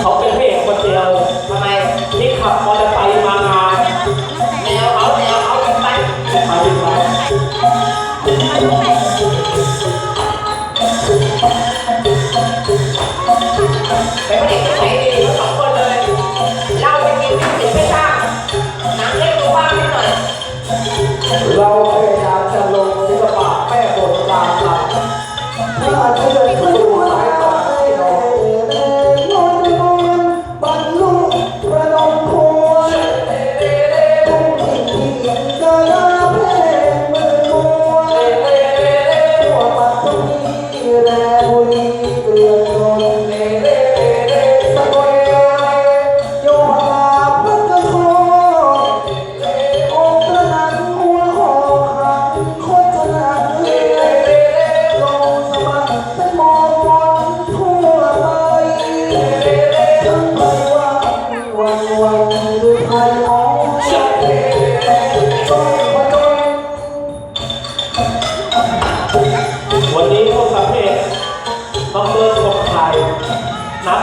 เขาเป็นพระเอกคนเดีทำไมที่ขับมอเตอร์ไซค์มางานแนวเขาแนวเขาเป็ไปเขาเปไปน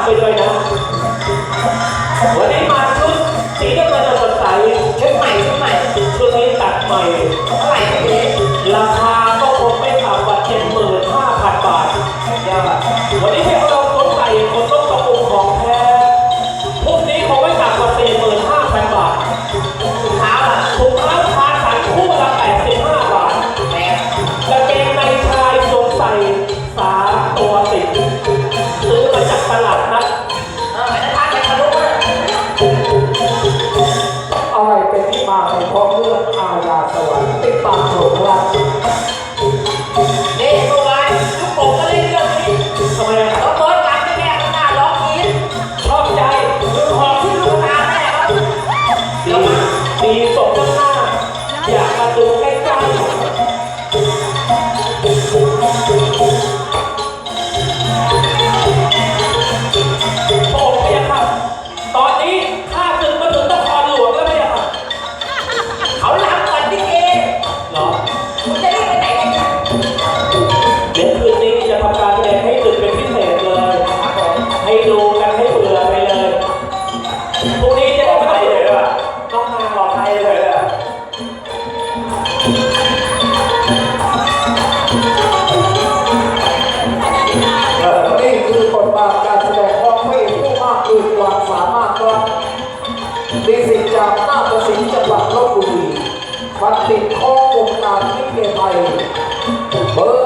Saya. นี้สมกับ นี่คือบทบาทการแสดงของผู้มากคือควาสามารถครับดีสิจาหน้าประสิทธิจังหวัดุรีบัณฑิตของวงการนิเกไทยเบอ